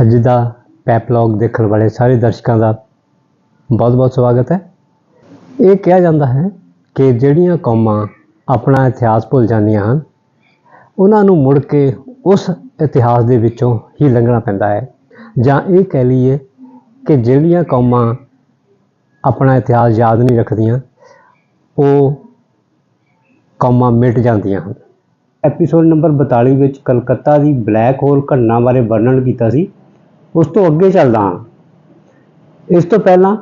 ਅੱਜ ਦਾ ਪੈਪਲੌਗ ਦੇਖਣ ਵਾਲੇ ਸਾਰੇ ਦਰਸ਼ਕਾਂ ਦਾ ਬਹੁਤ-ਬਹੁਤ ਸਵਾਗਤ ਹੈ। ਇਹ ਕਿਹਾ ਜਾਂਦਾ ਹੈ ਕਿ ਜਿਹੜੀਆਂ ਕੌਮਾਂ ਆਪਣਾ ਇਤਿਹਾਸ ਭੁੱਲ ਜਾਂਦੀਆਂ ਹਨ, ਉਹਨਾਂ ਨੂੰ ਮੁੜ ਕੇ ਉਸ ਇਤਿਹਾਸ ਦੇ ਵਿੱਚੋਂ ਹੀ ਲੰਘਣਾ ਪੈਂਦਾ ਹੈ। ਜਾਂ ਇਹ ਕਹਿ ਲਈਏ ਕਿ ਜਿਹੜੀਆਂ ਕੌਮਾਂ ਆਪਣਾ ਇਤਿਹਾਸ ਯਾਦ ਨਹੀਂ ਰੱਖਦੀਆਂ, ਉਹ ਕੌਮਾਂ ਮਿਟ ਜਾਂਦੀਆਂ ਹਨ। ਐਪੀਸੋਡ ਨੰਬਰ 42 ਵਿੱਚ ਕਲਕੱਤਾ ਦੀ ਬਲੈਕ ਹੋਲ ਘਟਨਾ ਬਾਰੇ ਵਰਣਨ ਕੀਤਾ ਸੀ। ਉਸ ਤੋਂ ਅੱਗੇ ਚੱਲਦਾ ਹਾਂ। ਇਸ ਤੋਂ ਪਹਿਲਾਂ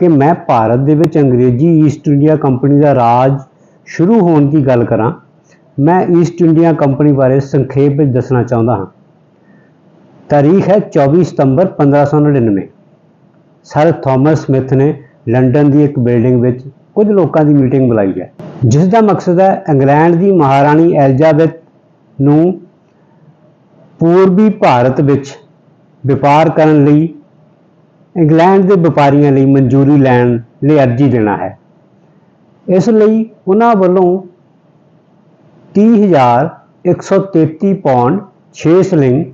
ਕਿ ਮੈਂ ਭਾਰਤ ਦੇ ਵਿੱਚ ਅੰਗਰੇਜ਼ੀ ਈਸਟ ਇੰਡੀਆ ਕੰਪਨੀ ਦਾ ਰਾਜ ਸ਼ੁਰੂ ਹੋਣ ਦੀ ਗੱਲ ਕਰਾਂ, ਮੈਂ ਈਸਟ ਇੰਡੀਆ ਕੰਪਨੀ ਬਾਰੇ ਸੰਖੇਪ ਵਿੱਚ ਦੱਸਣਾ ਚਾਹੁੰਦਾ ਹਾਂ। ਤਾਰੀਖ ਹੈ 24 ਸਤੰਬਰ 1599 ਸਰ ਥਾਮਸ ਸਮਿਥ ਨੇ ਲੰਡਨ ਦੀ ਇੱਕ ਬਿਲਡਿੰਗ ਵਿੱਚ ਕੁਝ ਲੋਕਾਂ ਦੀ ਮੀਟਿੰਗ ਬੁਲਾਈ ਹੈ, ਜਿਸ ਦਾ ਮਕਸਦ ਹੈ ਇੰਗਲੈਂਡ ਦੀ ਮਹਾਰਾਣੀ ਐਲਿਜ਼ਾਬੈਥ ਨੂੰ ਪੂਰਬੀ ਭਾਰਤ ਵਿੱਚ ਵਪਾਰ ਕਰਨ ਲਈ, ਇੰਗਲੈਂਡ ਦੇ ਵਪਾਰੀਆਂ ਲਈ ਮਨਜ਼ੂਰੀ ਲੈਣ ਲਈ ਅਰਜ਼ੀ ਦੇਣਾ ਹੈ। ਇਸ ਲਈ ਉਹਨਾਂ ਵੱਲੋਂ 30133 ਪੌਂਡ 6 ਸਲਿੰਗ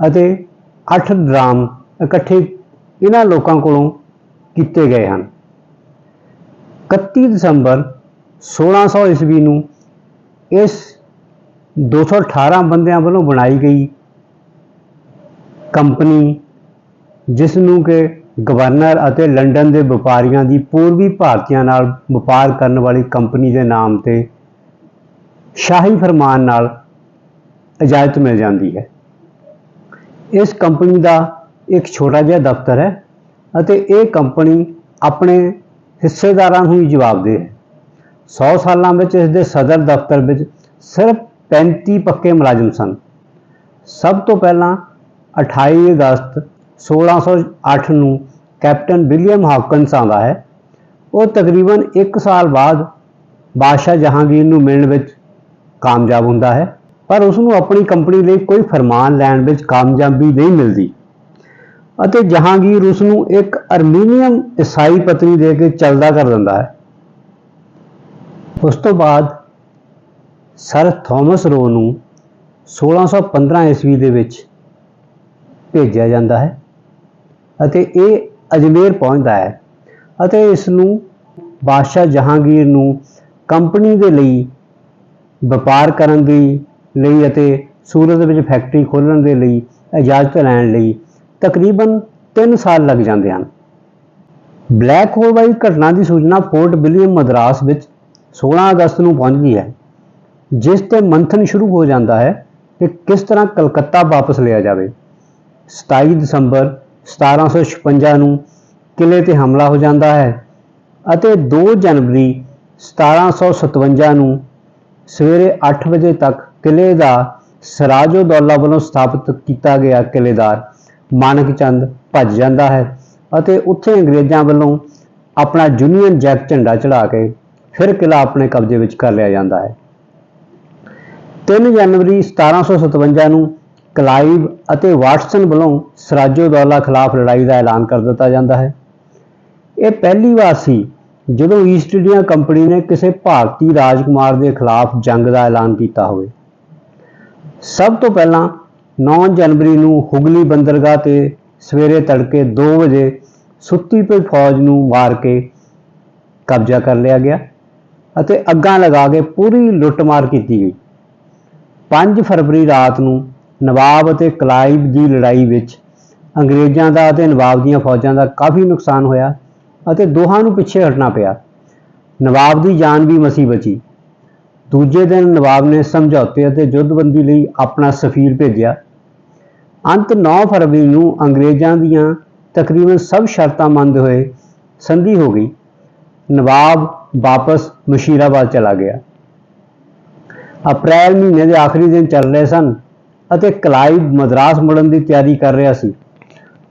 ਅਤੇ 8 ਡਰਾਮ ਇਕੱਠੇ ਇਹਨਾਂ ਲੋਕਾਂ ਕੋਲੋਂ ਕੀਤੇ ਗਏ ਹਨ। 31 ਦਸੰਬਰ 1600 ਈਸਵੀ ਨੂੰ ਇਸ 218 ਬੰਦਿਆਂ ਵੱਲੋਂ ਬਣਾਈ ਗਈ ਕੰਪਨੀ, ਜਿਸ ਨੂੰ ਕਿ ਗਵਰਨਰ ਅਤੇ ਲੰਡਨ ਦੇ ਵਪਾਰੀਆਂ ਦੀ ਪੂਰਬੀ ਭਾਰਤੀਆਂ ਨਾਲ ਵਪਾਰ ਕਰਨ ਵਾਲੀ ਕੰਪਨੀ ਦੇ ਨਾਮ ਤੇ ਸ਼ਾਹੀ ਫਰਮਾਨ ਨਾਲ ਇਜਾਜ਼ਤ ਮਿਲ ਜਾਂਦੀ ਹੈ। ਇਸ ਕੰਪਨੀ ਦਾ ਇੱਕ ਛੋਟਾ ਜਿਹਾ ਦਫ਼ਤਰ ਹੈ ਅਤੇ ਇਹ ਕੰਪਨੀ ਆਪਣੇ ਹਿੱਸੇਦਾਰਾਂ ਨੂੰ ਹੀ ਜਵਾਬਦੇਹ ਹੈ। 100 ਸਾਲਾਂ ਵਿੱਚ ਇਸ ਦੇ ਸਦਰ ਦਫ਼ਤਰ ਵਿੱਚ ਸਿਰਫ 35 ਪੱਕੇ ਮੁਲਾਜ਼ਮ ਸਨ। ਸਭ ਤੋਂ ਪਹਿਲਾਂ 28 ਅਗਸਤ 1608 ਨੂੰ ਕੈਪਟਨ ਵਿਲੀਅਮ ਹਾਕਨਸ ਆਉਂਦਾ ਹੈ। ਉਹ ਤਕਰੀਬਨ 1 ਸਾਲ ਬਾਅਦ ਬਾਦਸ਼ਾਹ ਜਹਾਂਗੀਰ ਨੂੰ ਮਿਲਣ ਵਿੱਚ ਕਾਮਯਾਬ ਹੁੰਦਾ ਹੈ, ਪਰ ਉਸ ਨੂੰ ਆਪਣੀ ਕੰਪਨੀ ਲਈ ਕੋਈ ਫਰਮਾਨ ਲੈਣ ਵਿੱਚ ਕਾਮਯਾਬੀ ਨਹੀਂ ਮਿਲਦੀ। ਅਤੇ ਜਹਾਂਗੀਰ ਉਸ ਨੂੰ ਇੱਕ ਅਰਮੀਨੀਅਮ ਈਸਾਈ ਪਤਨੀ ਦੇ ਕੇ ਚੱਲਦਾ ਕਰ ਦਿੰਦਾ ਹੈ। ਉਸ ਤੋਂ ਬਾਅਦ ਸਰ ਥਾਮਸ ਰੋ ਨੂੰ 1615 ਈਸਵੀ ਦੇ ਵਿੱਚ ਭੇਜਿਆ ਜਾਂਦਾ ਹੈ ਅਤੇ ਇਹ ਅਜਮੇਰ ਪਹੁੰਚਦਾ ਹੈ ਅਤੇ ਇਸ ਨੂੰ ਬਾਦਸ਼ਾਹ ਜਹਾਂਗੀਰ ਨੂੰ ਕੰਪਨੀ ਦੇ ਲਈ ਵਪਾਰ ਕਰਨ ਦੀ ਲਈ ਅਤੇ ਸੂਰਤ ਵਿੱਚ ਫੈਕਟਰੀ ਖੋਲ੍ਹਣ ਦੇ ਲਈ ਇਜਾਜ਼ਤ ਲੈਣ ਲਈ ਤਕਰੀਬਨ 3 ਸਾਲ ਲੱਗ ਜਾਂਦੇ ਹਨ। ਬਲੈਕ ਹੋਲ ਵਾਲੀ ਘਟਨਾ ਦੀ ਸੂਚਨਾ ਫੋਰਟ ਵਿਲੀਅਮ ਮਦਰਾਸ ਵਿੱਚ 16 ਅਗਸਤ ਨੂੰ ਪਹੁੰਚਦੀ ਹੈ, ਜਿਸ ਤੇ ਮੰਥਨ ਸ਼ੁਰੂ ਹੋ ਜਾਂਦਾ ਹੈ ਕਿ ਕਿਸ ਤਰ੍ਹਾਂ ਕਲਕੱਤਾ ਵਾਪਸ ਲਿਆ ਜਾਵੇ। 27 ਦਸੰਬਰ 1756 ਨੂੰ ਕਿਲੇ ਤੇ ਹਮਲਾ ਹੋ ਜਾਂਦਾ ਹੈ ਅਤੇ 2 ਜਨਵਰੀ 1757 ਨੂੰ ਸਵੇਰੇ 8 ਵਜੇ ਤੱਕ ਕਿਲੇ ਦਾ ਸਰਾਜੋ ਦੌਲਾ ਵੱਲੋਂ ਸਥਾਪਿਤ ਕੀਤਾ ਗਿਆ ਕਿਲੇਦਾਰ ਮਾਨਕ ਚੰਦ ਭੱਜ ਜਾਂਦਾ ਹੈ ਅਤੇ ਉੱਥੇ ਅੰਗਰੇਜ਼ਾਂ ਵੱਲੋਂ ਆਪਣਾ ਯੂਨੀਅਨ ਜੈਕ ਝੰਡਾ ਚੜਾ ਕੇ ਫਿਰ ਕਿਲਾ ਆਪਣੇ ਕਬਜ਼ੇ ਵਿੱਚ ਕਰ ਲਿਆ ਜਾਂਦਾ ਹੈ। 3 ਜਨਵਰੀ 1757 ਨੂੰ ਕਲਾਈਵ ਅਤੇ ਵਾਟਸਨ ਵੱਲੋਂ ਸਰਾਜੋ ਦੌਲਾ ਖਿਲਾਫ ਲੜਾਈ ਦਾ ਐਲਾਨ ਕਰ ਦਿੱਤਾ ਜਾਂਦਾ ਹੈ। ਇਹ ਪਹਿਲੀ ਵਾਰ ਸੀ ਜਦੋਂ ਈਸਟ ਇੰਡੀਆ ਕੰਪਨੀ ਨੇ ਕਿਸੇ ਭਾਰਤੀ ਰਾਜਕੁਮਾਰ ਦੇ ਖਿਲਾਫ ਜੰਗ ਦਾ ਐਲਾਨ ਕੀਤਾ ਹੋਵੇ। ਸਭ ਤੋਂ ਪਹਿਲਾਂ 9 ਜਨਵਰੀ ਨੂੰ ਹੁਗਲੀ ਬੰਦਰਗਾਹ ਤੇ ਸਵੇਰੇ ਤੜਕੇ 2 ਵਜੇ ਸੁੱਤੀ ਪਈ ਫੌਜ ਨੂੰ ਮਾਰ ਕੇ ਕਬਜ਼ਾ ਕਰ ਲਿਆ ਗਿਆ ਅਤੇ ਅੱਗਾਂ ਲਗਾ ਕੇ ਪੂਰੀ ਲੁੱਟਮਾਰ ਕੀਤੀ ਗਈ। 5 ਫਰਵਰੀ ਰਾਤ ਨੂੰ ਨਵਾਬ ਅਤੇ ਕਲਾਈਵ ਦੀ ਲੜਾਈ ਵਿੱਚ ਅੰਗਰੇਜ਼ਾਂ ਦਾ ਅਤੇ ਨਵਾਬ ਦੀਆਂ ਫੌਜਾਂ ਦਾ ਕਾਫੀ ਨੁਕਸਾਨ ਹੋਇਆ ਅਤੇ ਦੋਹਾਂ ਨੂੰ ਪਿੱਛੇ ਹਟਣਾ ਪਿਆ। ਨਵਾਬ ਦੀ ਜਾਨ ਵੀ ਮਸੀ ਬਚੀ। ਦੂਜੇ ਦਿਨ ਨਵਾਬ ਨੇ ਸਮਝੌਤੇ ਅਤੇ ਜੁੱਧਬੰਦੀ ਲਈ ਆਪਣਾ ਸਫੀਰ ਭੇਜਿਆ। ਅੰਤ 9 ਫਰਵਰੀ ਨੂੰ ਅੰਗਰੇਜ਼ਾਂ ਦੀਆਂ ਤਕਰੀਬਨ ਸਭ ਸ਼ਰਤਾਂ ਮੰਨਦੇ ਹੋਏ ਸੰਧੀ ਹੋ ਗਈ। ਨਵਾਬ ਵਾਪਸ ਮੁਸ਼ੀਰਾਬਾਦ ਚਲਾ ਗਿਆ। ਅਪ੍ਰੈਲ ਮਹੀਨੇ ਦੇ ਆਖਰੀ ਦਿਨ ਚੱਲ ਰਹੇ ਸਨ। ਅਤੇ ਕਲਾਈਵ ਮਦਰਾਸ ਮੁੜਨ ਦੀ ਤਿਆਰੀ ਕਰ ਰਿਹਾ ਸੀ।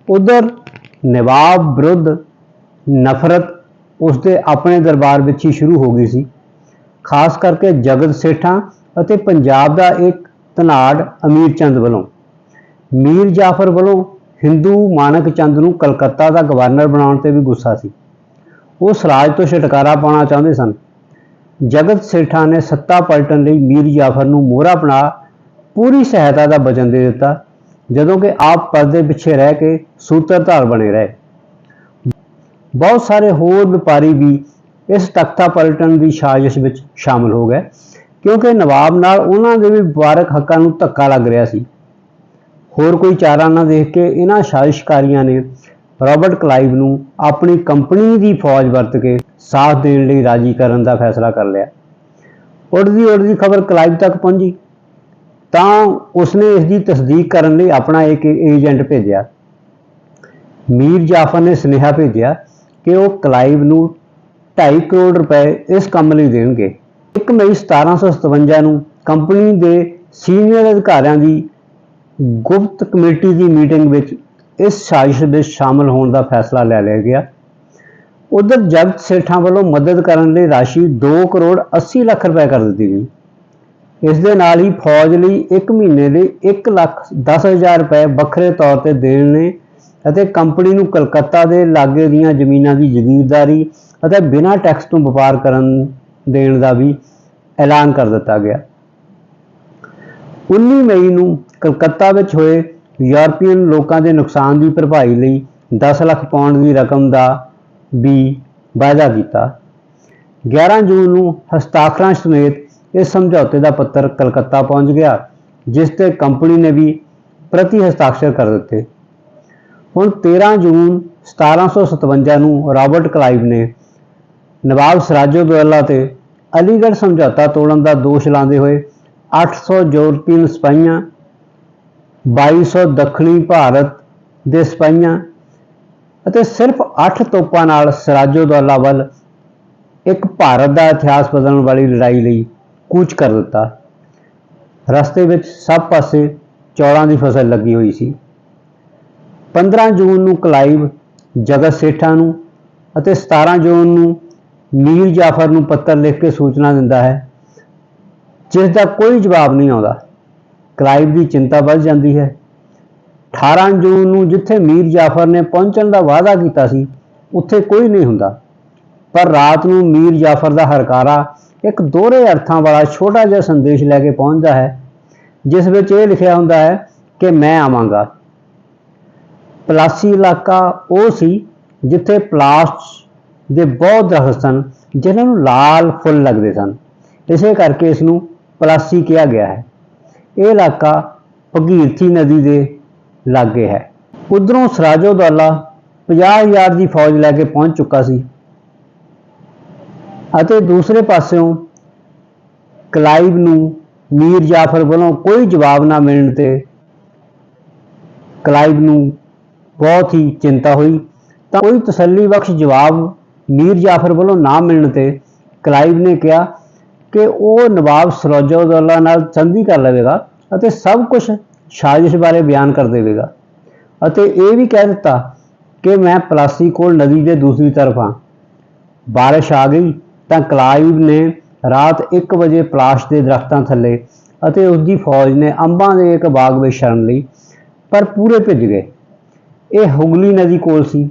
ਉਧਰ ਨਵਾਬ ਵਿਰੁੱਧ ਨਫ਼ਰਤ ਉਸਦੇ ਆਪਣੇ ਦਰਬਾਰ ਵਿੱਚ ਹੀ ਸ਼ੁਰੂ ਹੋ ਗਈ ਸੀ। ਖਾਸ ਕਰਕੇ ਜਗਤ ਸੇਠਾਂ ਅਤੇ ਪੰਜਾਬ ਦਾ ਇੱਕ ਧਨਾੜ ਅਮੀਰ ਚੰਦ ਵੱਲੋਂ। ਮੀਰ ਜਾਫਰ ਵੱਲੋਂ ਹਿੰਦੂ ਮਾਨਕ ਚੰਦ ਨੂੰ ਕਲਕੱਤਾ ਦਾ ਗਵਰਨਰ ਬਣਾਉਣ ਤੇ ਵੀ ਗੁੱਸਾ ਸੀ। ਉਹ ਸਰਾਜ ਤੋਂ ਛੁਟਕਾਰਾ ਪਾਉਣਾ ਚਾਹੁੰਦੇ ਸਨ। ਜਗਤ ਸੇਠਾਂ ਨੇ ਸੱਤਾ ਪਲਟਣ ਲਈ ਮੀਰ ਜਾਫਰ ਨੂੰ ਮੋਹਰਾ ਬਣਾ ਪੂਰੀ ਸਹਾਇਤਾ ਦਾ ਵਚਨ ਦੇ ਦਿੱਤਾ, ਜਦੋਂ ਕਿ ਆਪ ਪਰਦੇ ਪਿੱਛੇ ਰਹਿ ਕੇ ਸੂਤਰਧਾਰ ਬਣੇ ਰਹੇ। ਬਹੁਤ ਸਾਰੇ ਹੋਰ ਵਪਾਰੀ ਵੀ ਇਸ ਤਖਤਾ ਪਲਟਣ ਦੀ ਸਾਜ਼ਿਸ਼ ਵਿੱਚ ਸ਼ਾਮਲ ਹੋ ਗਏ, ਕਿਉਂਕਿ ਨਵਾਬ ਨਾਲ ਉਹਨਾਂ ਦੇ ਵੀ ਵਪਾਰਕ ਹੱਕਾਂ ਨੂੰ ਧੱਕਾ ਲੱਗ ਰਿਹਾ ਸੀ। ਹੋਰ ਕੋਈ ਚਾਰਾ ਨਾ ਦੇਖ ਕੇ ਇਹਨਾਂ ਸਾਜ਼ਿਸ਼ਕਾਰੀਆਂ ਨੇ ਰਾਬਰਟ ਕਲਾਈਵ ਨੂੰ ਆਪਣੀ ਕੰਪਨੀ ਦੀ ਫੌਜ ਵਰਤ ਕੇ ਸਾਥ ਦੇਣ ਲਈ ਰਾਜੀ ਕਰਨ ਦਾ ਫੈਸਲਾ ਕਰ ਲਿਆ। ਉੱਡਦੀ ਉੱਡਦੀ ਖਬਰ ਕਲਾਈਵ ਤੱਕ ਪਹੁੰਚੀ। ਤਾਂ ਉਸਨੇ ਇਸ ਦੀ ਤਸਦੀਕ ਕਰਨ ਲਈ ਆਪਣਾ ਇੱਕ ਏਜੰਟ ਭੇਜਿਆ। ਮੀਰ ਜਾਫਰ ਨੇ ਸੁਨੇਹਾ ਭੇਜਿਆ ਕਿ ਉਹ ਕਲਾਈਵ ਨੂੰ 2.5 ਕਰੋੜ ਰੁਪਏ ਇਸ ਕੰਮ ਲਈ ਦੇਣਗੇ। 1 ਮਈ 1757 ਨੂੰ ਕੰਪਨੀ ਦੇ ਸੀਨੀਅਰ ਅਧਿਕਾਰੀਆਂ ਦੀ ਗੁਪਤ ਕਮੇਟੀ ਦੀ ਮੀਟਿੰਗ ਵਿੱਚ ਇਸ ਸਾਜ਼ਿਸ਼ ਵਿੱਚ ਸ਼ਾਮਲ ਹੋਣ ਦਾ ਫੈਸਲਾ ਲੈ ਲਿਆ ਗਿਆ। ਉਧਰ ਜਗਤ ਸੇਠਾਂ ਵੱਲੋਂ ਮਦਦ ਕਰਨ ਲਈ ਰਾਸ਼ੀ 2 ਕਰੋੜ 80 ਲੱਖ ਰੁਪਏ ਕਰ ਦਿੱਤੀ ਗਈ। ਇਸ ਦੇ ਨਾਲ ਹੀ ਫੌਜ ਲਈ 1 ਮਹੀਨੇ ਦੇ 1 ਲੱਖ 10000 ਰੁਪਏ ਵੱਖਰੇ ਤੌਰ ਤੇ ਦੇਣ ਨੇ ਅਤੇ ਕੰਪਨੀ ਨੂੰ ਕਲਕੱਤਾ ਦੇ ਲਾਗੇ ਦੀਆਂ ਜ਼ਮੀਨਾਂ ਦੀ ਜ਼ਗੀਰਦਾਰੀ ਅਤੇ ਬਿਨਾਂ ਟੈਕਸ ਤੋਂ ਵਪਾਰ ਕਰਨ ਦੇਣ ਦਾ ਵੀ ਐਲਾਨ ਕਰ ਦਿੱਤਾ ਗਿਆ। 19 ਮਈ ਨੂੰ ਕਲਕੱਤਾ ਵਿੱਚ ਹੋਏ ਯੂਰਪੀਅਨ ਲੋਕਾਂ ਦੇ ਨੁਕਸਾਨ ਦੀ ਭਰਪਾਈ ਲਈ 10 ਲੱਖ ਪਾਉਂਡ ਦੀ ਰਕਮ ਦਾ ਵੀ ਵਾਅਦਾ ਕੀਤਾ। 11 ਜੂਨ ਨੂੰ ਹਸਤਾਖਰਾਂ ਸਮੇਤ ਇਸ ਸਮਝੌਤੇ ਦਾ ਪੱਤਰ ਕਲਕੱਤਾ ਪਹੁੰਚ ਗਿਆ, ਜਿਸ ਤੇ ਕੰਪਨੀ ਨੇ ਵੀ ਪ੍ਰਤੀ ਹਸਤਾਖਰ ਕਰ ਦਿੱਤੇ। ਹੁਣ 13 ਜੂਨ 1757 ਨੂੰ ਰਾਬਰਟ ਕਲਾਈਵ ਨੇ ਨਵਾਬ ਸਿਰਾਜਉਦੌਲਾ ਤੇ ਅਲੀਗੜ੍ਹ ਸਮਝੌਤਾ ਤੋੜਨ ਦਾ ਦੋਸ਼ ਲਾਉਂਦੇ ਹੋਏ 800 ਯੂਰਪੀਅਨ ਸਿਪਾਹੀਆਂ 2200 ਦੱਖਣੀ ਭਾਰਤ ਦੇ ਸਿਪਾਹੀਆਂ ਅਤੇ ਸਿਰਫ 8 ਤੋਪਾਂ ਨਾਲ ਸਿਰਾਜਉਦੌਲਾ ਵੱਲ ਇੱਕ ਭਾਰਤ ਦਾ ਇਤਿਹਾਸ ਬਦਲਣ ਵਾਲੀ ਲੜਾਈ ਲਈ ਕੂਚ ਕਰ ਦਿੱਤਾ। ਰਸਤੇ ਵਿੱਚ ਸਭ ਪਾਸੇ ਚੌਲਾਂ ਦੀ ਫਸਲ ਲੱਗੀ ਹੋਈ ਸੀ। 15 ਜੂਨ ਨੂੰ ਕਲਾਈਵ ਜਗਤ ਸੇਠਾਂ ਨੂੰ ਅਤੇ 17 ਜੂਨ ਨੂੰ ਮੀਰ ਜਾਫਰ ਨੂੰ ਪੱਤਰ ਲਿਖ ਕੇ ਸੂਚਨਾ ਦਿੰਦਾ ਹੈ, ਜਿਸ ਦਾ ਕੋਈ ਜਵਾਬ ਨਹੀਂ ਆਉਂਦਾ। ਕਲਾਈਵ ਦੀ ਚਿੰਤਾ ਵੱਧ ਜਾਂਦੀ ਹੈ। 18 ਜੂਨ ਨੂੰ ਜਿੱਥੇ ਮੀਰ ਜਾਫਰ ਨੇ ਪਹੁੰਚਣ ਦਾ ਵਾਅਦਾ ਕੀਤਾ ਸੀ, ਉੱਥੇ ਕੋਈ ਨਹੀਂ ਹੁੰਦਾ। ਪਰ ਰਾਤ ਨੂੰ ਮੀਰ ਜਾਫਰ ਦਾ ਹਰਕਾਰਾ ਇੱਕ ਦੋਹਰੇ ਅਰਥਾਂ ਵਾਲਾ ਛੋਟਾ ਜਿਹਾ ਸੰਦੇਸ਼ ਲੈ ਕੇ ਪਹੁੰਚਦਾ ਹੈ, ਜਿਸ ਵਿੱਚ ਇਹ ਲਿਖਿਆ ਹੁੰਦਾ ਹੈ ਕਿ ਮੈਂ ਆਵਾਂਗਾ। ਪਲਾਸੀ ਇਲਾਕਾ ਉਹ ਸੀ ਜਿੱਥੇ ਪਲਾਸ ਦੇ ਬਹੁਤ ਦਰਖਤ ਸਨ ਜਿਨ੍ਹਾਂ ਨੂੰ ਲਾਲ ਫੁੱਲ ਲੱਗਦੇ ਸਨ। ਇਸੇ ਕਰਕੇ ਇਸ ਨੂੰ ਪਲਾਸੀ ਕਿਹਾ ਗਿਆ ਹੈ। ਇਹ ਇਲਾਕਾ ਭਗੀਰਥੀ ਨਦੀ ਦੇ ਲਾਗੇ ਹੈ। ਉਧਰੋਂ ਸਰਾਜੋਦੌਲਾ 50000 ਦੀ ਫੌਜ ਲੈ ਕੇ ਪਹੁੰਚ ਚੁੱਕਾ ਸੀ। ਅਤੇ ਦੂਸਰੇ ਪਾਸਿਓਂ ਕਲਾਈਵ ਨੂੰ ਮੀਰ ਜਾਫਰ ਵੱਲੋਂ ਕੋਈ ਜਵਾਬ ਨਾ ਮਿਲਣ ਤੇ ਕਲਾਈਵ ਨੂੰ ਬਹੁਤ ਹੀ ਚਿੰਤਾ ਹੋਈ। ਤਾਂ ਕੋਈ ਤਸੱਲੀ ਬਖਸ਼ ਜਵਾਬ ਮੀਰ ਜਾਫਰ ਵੱਲੋਂ ਨਾ ਮਿਲਣ ਤੇ ਕਲਾਈਵ ਨੇ ਕਿਹਾ ਕਿ ਉਹ ਨਵਾਬ ਸਿਰਾਜਉਦੌਲਾ ਨਾਲ ਸੰਧੀ ਕਰ ਲਵੇਗਾ ਅਤੇ ਸਭ ਕੁਝ ਸਾਜ਼ਿਸ਼ ਬਾਰੇ ਬਿਆਨ ਕਰ ਦੇਵੇਗਾ। ਅਤੇ ਇਹ ਵੀ ਕਹਿ ਦਿੱਤਾ ਕਿ ਮੈਂ ਪਲਾਸੀ ਕੋਲ ਨਦੀ ਦੇ ਦੂਸਰੀ ਤਰਫ ਹਾਂ। ਬਾਰਿਸ਼ ਆ ਗਈ ਤਾਂ ਕਲਾਈਵ ਨੇ ਰਾਤ 1 ਵਜੇ ਪਲਾਸ਼ ਦੇ ਦਰਖਤਾਂ ਥੱਲੇ ਅਤੇ ਉਸ ਦੀ ਫੌਜ ਨੇ ਅੰਬਾਂ ਦੇ ਇੱਕ ਬਾਗ ਵਿੱਚ ਸ਼ਰਨ ਲਈ, ਪਰ ਪੂਰੇ ਭਿੱਜ ਗਏ। ਇਹ ਹੁਗਲੀ ਨਦੀ ਕੋਲ ਸੀ।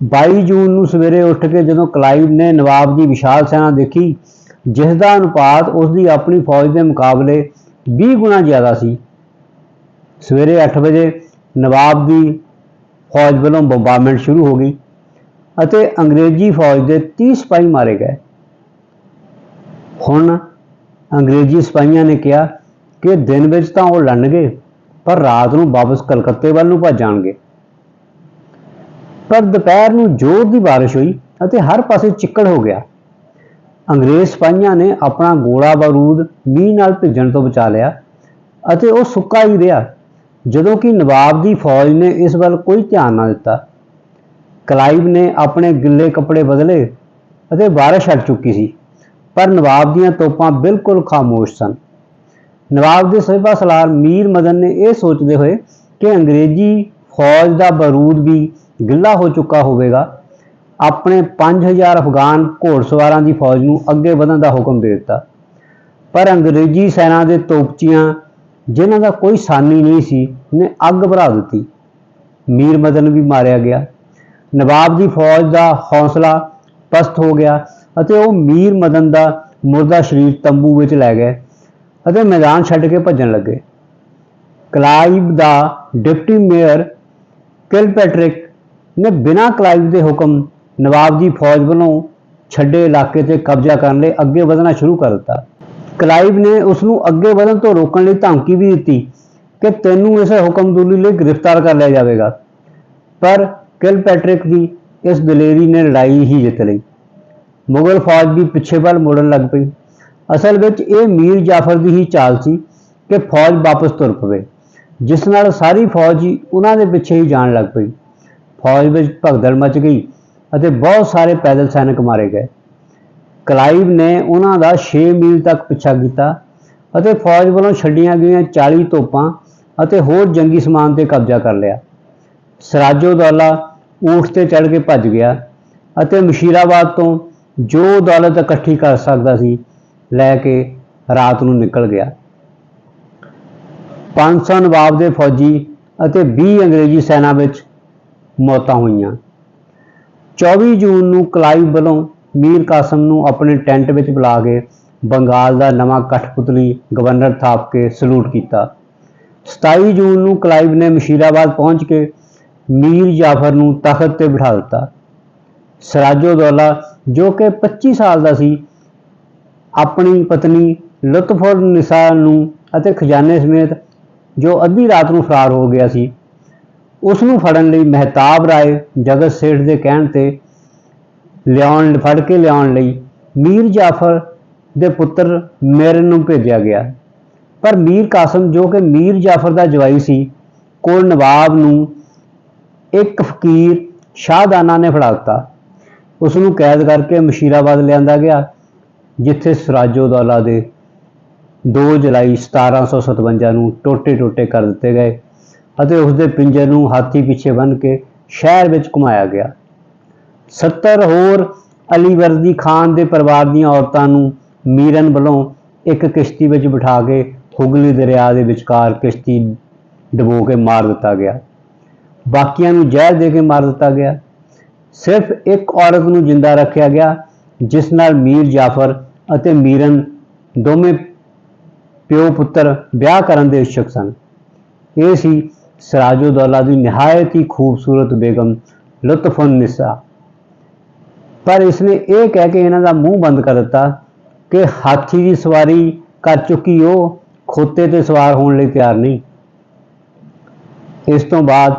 22 ਜੂਨ ਨੂੰ ਸਵੇਰੇ ਉੱਠ ਕੇ ਜਦੋਂ ਕਲਾਈਵ ਨੇ ਨਵਾਬ ਦੀ ਵਿਸ਼ਾਲ ਸੈਨਾ ਦੇਖੀ, ਜਿਸ ਦਾ ਅਨੁਪਾਤ ਉਸ ਦੀ ਆਪਣੀ ਫੌਜ ਦੇ ਮੁਕਾਬਲੇ 20 ਗੁਣਾ ਜ਼ਿਆਦਾ ਸੀ। ਸਵੇਰੇ 8 ਵਜੇ ਨਵਾਬ ਦੀ ਫੌਜ ਵੱਲੋਂ ਬੰਬਾਰਮੈਂਟ ਸ਼ੁਰੂ ਹੋ ਗਈ ਅਤੇ ਅੰਗਰੇਜ਼ੀ ਫੌਜ ਦੇ 30 ਸਿਪਾਹੀ ਮਾਰੇ ਗਏ। ਹੁਣ ਅੰਗਰੇਜ਼ੀ ਸਿਪਾਹੀਆਂ ਨੇ ਕਿਹਾ ਕਿ ਦਿਨ ਵਿੱਚ ਤਾਂ ਉਹ ਲੜਨਗੇ ਪਰ ਰਾਤ ਨੂੰ ਵਾਪਸ ਕਲਕੱਤੇ ਵੱਲ ਨੂੰ ਭੱਜ ਜਾਣਗੇ। ਪਰ ਦੁਪਹਿਰ ਨੂੰ ਜ਼ੋਰ ਦੀ ਬਾਰਿਸ਼ ਹੋਈ ਅਤੇ ਹਰ ਪਾਸੇ ਚਿੱਕੜ ਹੋ ਗਿਆ। ਅੰਗਰੇਜ਼ ਸਿਪਾਹੀਆਂ ਨੇ ਆਪਣਾ ਗੋਲਾ ਬਾਰੂਦ ਮੀਂਹ ਨਾਲ ਭਿੱਜਣ ਤੋਂ ਬਚਾ ਲਿਆ ਅਤੇ ਉਹ ਸੁੱਕਾ ਹੀ ਰਿਹਾ, ਜਦੋਂ ਕਿ ਨਵਾਬ ਦੀ ਫੌਜ ਨੇ ਇਸ ਵੱਲ ਕੋਈ ਧਿਆਨ ਨਾ ਦਿੱਤਾ। ਕਲਾਈਵ ਨੇ ਆਪਣੇ ਗਿੱਲੇ ਕੱਪੜੇ ਬਦਲੇ ਅਤੇ ਬਾਰਿਸ਼ ਹਟ ਚੁੱਕੀ ਸੀ। ਪਰ ਨਵਾਬ ਦੀਆਂ ਤੋਪਾਂ ਬਿਲਕੁਲ ਖਾਮੋਸ਼ ਸਨ। ਨਵਾਬ ਦੇ ਸਹਿਬਾ ਸਲਾਰ ਮੀਰ ਮਦਨ ਨੇ ਇਹ ਸੋਚਦੇ ਹੋਏ ਕਿ ਅੰਗਰੇਜ਼ੀ ਫੌਜ ਦਾ ਬਾਰੂਦ ਵੀ ਗਿੱਲਾ ਹੋ ਚੁੱਕਾ ਹੋਵੇਗਾ, ਆਪਣੇ 5000 ਅਫਗਾਨ ਘੋੜਸਵਾਰਾਂ ਦੀ ਫੌਜ ਨੂੰ ਅੱਗੇ ਵਧਣ ਦਾ ਹੁਕਮ ਦੇ ਦਿੱਤਾ। ਪਰ ਅੰਗਰੇਜ਼ੀ ਸੈਨਾ ਦੇ ਤੋਪਚੀਆਂ, ਜਿਨ੍ਹਾਂ ਦਾ ਕੋਈ ਸਾਨੀ ਨਹੀਂ ਸੀ, ਨੇ ਅੱਗ ਭਰਾ ਦਿੱਤੀ। ਮੀਰ ਮਦਨ ਵੀ ਮਾਰਿਆ ਗਿਆ। ਨਵਾਬ ਦੀ ਫੌਜ ਦਾ ਹੌਸਲਾ ਪਸਤ ਹੋ ਗਿਆ। ਅਤੇ ਉਹ ਮੀਰ ਮਦਨ ਦਾ ਮੁਰਦਾ ਸ਼ਰੀਰ ਤੰਬੂ ਵਿੱਚ ਲੈ ਗਏ ਅਤੇ ਮੈਦਾਨ ਛੱਡ ਕੇ ਭੱਜਣ ਲੱਗੇ। ਕਲਾਈਵ ਦਾ ਡਿਪਟੀ ਮੇਅਰ ਕਿਲਪੈਟਰਿਕ ਨੇ ਬਿਨਾਂ ਕਲਾਈਵ ਦੇ ਹੁਕਮ ਨਵਾਬ ਦੀ ਫੌਜ ਵੱਲੋਂ ਛੱਡੇ ਇਲਾਕੇ ਤੇ ਕਬਜ਼ਾ ਕਰਨ ਲਈ ਅੱਗੇ ਵਧਣਾ ਸ਼ੁਰੂ ਕਰ ਦਿੱਤਾ। ਕਲਾਈਵ ਨੇ ਉਸ ਨੂੰ ਅੱਗੇ ਵਧਣ ਤੋਂ ਰੋਕਣ ਲਈ ਧਮਕੀ ਵੀ ਦਿੱਤੀ ਕਿ ਤੈਨੂੰ ਇਸ ਹੁਕਮਦੂਲੀ ਲਈ ਗ੍ਰਿਫਤਾਰ ਕਰ ਲਿਆ ਜਾਵੇਗਾ। ਪਰ ਕਿਲਪੈਟਰਿਕ ਦੀ ਇਸ ਦਲੇਰੀ ਨੇ ਲੜਾਈ ਹੀ ਜਿੱਤ ਲਈ। ਮੁਗਲ ਫੌਜ ਵੀ ਪਿੱਛੇ ਵੱਲ ਮੁੜਨ ਲੱਗ ਪਈ। ਅਸਲ ਵਿੱਚ ਇਹ ਮੀਰ ਜਾਫਰ ਦੀ ਹੀ ਚਾਲ ਸੀ ਕਿ ਫੌਜ ਵਾਪਸ ਤੁਰ ਪਵੇ, ਜਿਸ ਨਾਲ ਸਾਰੀ ਫੌਜ ਹੀ ਉਹਨਾਂ ਦੇ ਪਿੱਛੇ ਹੀ ਜਾਣ ਲੱਗ ਪਈ। ਫੌਜ ਵਿੱਚ ਭਗਦੜ ਮਚ ਗਈ ਅਤੇ ਬਹੁਤ ਸਾਰੇ ਪੈਦਲ ਸੈਨਿਕ ਮਾਰੇ ਗਏ। ਕਲਾਈਵ ਨੇ ਉਹਨਾਂ ਦਾ 6 ਮੀਲ ਤੱਕ ਪਿੱਛਾ ਕੀਤਾ ਅਤੇ ਫੌਜ ਵੱਲੋਂ ਛੱਡੀਆਂ ਗਈਆਂ 40 ਤੋਪਾਂ ਅਤੇ ਹੋਰ ਜੰਗੀ ਸਮਾਨ ਤੇ ਕਬਜ਼ਾ ਕਰ ਲਿਆ। ਸਰਾਜੋ ਦੌਲਾ ਊਠ ਤੇ ਚੜ੍ਹ ਕੇ ਭੱਜ ਗਿਆ ਅਤੇ ਮਸ਼ੀਰਾਬਾਦ ਤੋਂ ਜੋ ਦੌਲਤ ਇਕੱਠੀ ਕਰ ਸਕਦਾ ਸੀ, ਲੈ ਕੇ ਰਾਤ ਨੂੰ ਨਿਕਲ ਗਿਆ। 500 ਨਵਾਬ ਦੇ ਫੌਜੀ ਅਤੇ 20 ਅੰਗਰੇਜ਼ੀ ਸੈਨਾ ਵਿੱਚ ਮੌਤਾਂ ਹੋਈਆਂ। 24 ਜੂਨ ਨੂੰ ਕਲਾਈਵ ਵੱਲੋਂ ਮੀਰ ਕਾਸਮ ਨੂੰ ਆਪਣੇ ਟੈਂਟ ਵਿੱਚ ਬੁਲਾ ਕੇ ਬੰਗਾਲ ਦਾ ਨਵਾਂ ਕਠਪੁਤਲੀ ਗਵਰਨਰ ਥਾਪ ਕੇ ਸਲੂਟ ਕੀਤਾ। 27 ਜੂਨ ਨੂੰ ਕਲਾਈਵ ਨੇ ਮਸ਼ੀਰਾਬਾਦ ਪਹੁੰਚ ਕੇ ਮੀਰ ਜਾਫਰ ਨੂੰ ਤਖਤ ਤੇ ਬਿਠਾ ਦਿੱਤਾ। ਸਰਾਜੋ ਦੌਲਾ ਜੋ ਕਿ 25 ਸਾਲ ਦਾ ਸੀ, ਆਪਣੀ ਪਤਨੀ ਲੁਤਫੁਰ ਨਿਸਾ ਨੂੰ ਅਤੇ ਖਜ਼ਾਨੇ ਸਮੇਤ ਜੋ ਅੱਧੀ ਰਾਤ ਨੂੰ ਫਰਾਰ ਹੋ ਗਿਆ ਸੀ, ਉਸ ਨੂੰ ਫੜਨ ਲਈ ਮਹਿਤਾਬ ਰਾਏ ਜਗਤ ਸੇਠ ਦੇ ਕਹਿਣ ਤੇ ਲਿਆਉਣ, ਫੜ ਕੇ ਲਿਆਉਣ ਲਈ ਮੀਰ ਜਾਫਰ ਦੇ ਪੁੱਤਰ ਮੇਰਨ ਨੂੰ ਭੇਜਿਆ ਗਿਆ। ਪਰ ਮੀਰ ਕਾਸਮ ਜੋ ਕਿ ਮੀਰ ਜਾਫਰ ਦਾ ਜਵਾਈ ਸੀ, ਕੋਲ ਨਵਾਬ ਨੂੰ ਇੱਕ ਫਕੀਰ ਸ਼ਾਹਦਾਨਾ ਨੇ ਫੜਾ ਦਿੱਤਾ। ਉਸ ਨੂੰ ਕੈਦ ਕਰਕੇ ਮਸ਼ੀਰਾਬਾਦ ਲਿਆਂਦਾ ਗਿਆ, ਜਿੱਥੇ ਸਰਾਜੋ ਦੌਲਾ ਦੇ 2 ਜੁਲਾਈ 1757 ਨੂੰ ਟੋਟੇ-ਟੋਟੇ ਕਰ ਦਿੱਤੇ ਗਏ ਅਤੇ ਉਸ ਦੇ ਪਿੰਜਰ ਨੂੰ ਹਾਥੀ ਪਿੱਛੇ ਬੰਨ੍ਹ ਕੇ ਸ਼ਹਿਰ ਵਿੱਚ ਘੁਮਾਇਆ ਗਿਆ। 70 ਹੋਰ ਅਲੀਵਰਦੀ ਖਾਨ ਦੇ ਪਰਿਵਾਰ ਦੀਆਂ ਔਰਤਾਂ ਨੂੰ ਮੀਰਨ ਵੱਲੋਂ ਇੱਕ ਕਿਸ਼ਤੀ ਵਿੱਚ ਬਿਠਾ ਕੇ ਹੁਗਲੀ ਦਰਿਆ ਦੇ ਵਿਚਕਾਰ ਕਿਸ਼ਤੀ ਡਬੋ ਕੇ ਮਾਰ ਦਿੱਤਾ ਗਿਆ। ਬਾਕੀਆਂ ਨੂੰ ਜ਼ਹਿਰ ਦੇ ਕੇ ਮਾਰ ਦਿੱਤਾ ਗਿਆ। ਸਿਰਫ ਇੱਕ ਔਰਤ ਨੂੰ ਜਿੰਦਾ ਰੱਖਿਆ ਗਿਆ, ਜਿਸ ਨਾਲ ਮੀਰ ਜਾਫਰ ਅਤੇ ਮੀਰਨ ਦੋਵੇਂ ਪਿਓ ਪੁੱਤਰ ਵਿਆਹ ਕਰਨ ਦੇ ਇੱਛੁਕ ਸਨ। ਇਹ ਸੀ ਸਰਾਜੋ ਦੌਲਾ ਦੀ ਨਿਹਾਇਤ ਹੀ ਖੂਬਸੂਰਤ ਬੇਗਮ ਲੁਤਫੁਨ ਨਿਸਾ। ਪਰ ਇਸਨੇ ਇਹ ਕਹਿ ਕੇ ਇਹਨਾਂ ਦਾ ਮੂੰਹ ਬੰਦ ਕਰ ਦਿੱਤਾ ਕਿ ਹਾਥੀ ਦੀ ਸਵਾਰੀ ਕਰ ਚੁੱਕੀ ਉਹ ਖੋਤੇ ਤੇ ਸਵਾਰ ਹੋਣ ਲਈ ਤਿਆਰ ਨਹੀਂ। ਇਸ ਤੋਂ ਬਾਅਦ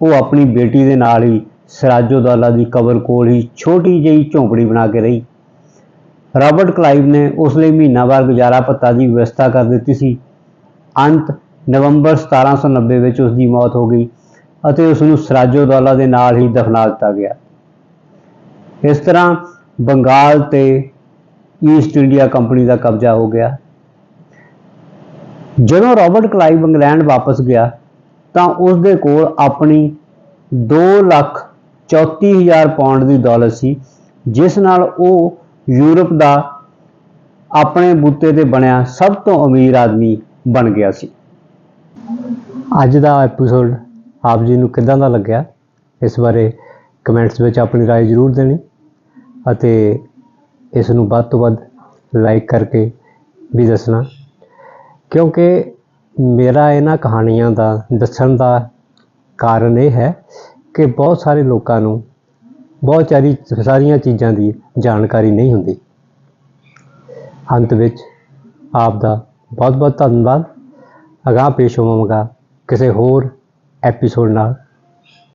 ਉਹ ਆਪਣੀ ਬੇਟੀ ਦੇ ਨਾਲ ਹੀ ਸਰਾਜੋ ਦੌਲਾ ਦੀ ਕਬਰ ਕੋਲ ਹੀ ਛੋਟੀ ਜਿਹੀ ਝੌਂਪੜੀ ਬਣਾ ਕੇ ਰਹੀ। ਰਾਬਰਟ ਕਲਾਈਵ ਨੇ ਉਸ ਲਈ ਮਹੀਨਾਵਾਰ ਗੁਜ਼ਾਰਾ ਭੱਤਾ ਦੀ ਵਿਵਸਥਾ ਕਰ ਦਿੱਤੀ ਸੀ। ਅੰਤ ਨਵੰਬਰ 1790 ਵਿੱਚ ਉਸ ਦੀ ਮੌਤ ਹੋ ਗਈ ਅਤੇ ਉਸ ਨੂੰ ਸਰਾਜੋ ਦੌਲਾ ਦੇ ਨਾਲ ਹੀ ਦਫਨਾ ਦਿੱਤਾ ਗਿਆ। ਇਸ ਤਰ੍ਹਾਂ ਬੰਗਾਲ ਤੇ ਈਸਟ ਇੰਡੀਆ ਕੰਪਨੀ ਦਾ ਕਬਜ਼ਾ ਹੋ ਗਿਆ। ਜਦੋਂ ਰਾਬਰਟ ਕਲਾਈਵ ਇੰਗਲੈਂਡ ਵਾਪਸ ਗਿਆ ਤਾਂ ਉਸ ਦੇ ਕੋਲ ਆਪਣੀ 2 ਲੱਖ 34000 ਪਾਉਂਡ ਦੀ ਦੌਲਤ ਸੀ ਜਿਸ ਨਾਲ ਉਹ ਯੂਰਪ ਦਾ ਆਪਣੇ ਬੂਤੇ ਤੇ ਬਣਿਆ ਸਭ ਤੋਂ ਅਮੀਰ ਆਦਮੀ ਬਣ ਗਿਆ ਸੀ ਅੱਜ ਦਾ ਐਪੀਸੋਡ ਆਪ ਜੀ ਨੂੰ ਕਿਦਾਂ ਦਾ ਲੱਗਿਆ ਇਸ ਬਾਰੇ ਕਮੈਂਟਸ ਵਿੱਚ ਆਪਣੀ رائے ਜ਼ਰੂਰ ਦੇਣੀ ਅਤੇ ਇਸ ਨੂੰ ਵੱਧ ਤੋਂ ਵੱਧ ਲਾਈਕ ਕਰਕੇ ਵੀ ਦੱਸਣਾ ਕਿਉਂਕਿ ਮੇਰਾ ਇਹਨਾਂ ਕਹਾਣੀਆਂ ਦਾ ਦੱਸਣ ਦਾ ਕਾਰਨ ਇਹ ਹੈ ਕਿ ਬਹੁਤ ਸਾਰੇ ਲੋਕਾਂ ਨੂੰ ਬਹੁਤ ਸਾਰੀ ਸਾਰੀਆਂ ਚੀਜ਼ਾਂ ਦੀ ਜਾਣਕਾਰੀ ਨਹੀਂ ਹੁੰਦੀ। ਅੰਤ ਵਿੱਚ ਆਪ ਦਾ ਬਹੁਤ ਬਹੁਤ ਧੰਨਵਾਦ। ਅਗਾਂਹ ਪੇਸ਼ ਹੋਵਾਂਗਾ ਕਿਸੇ ਹੋਰ ਐਪੀਸੋਡ ਨਾਲ।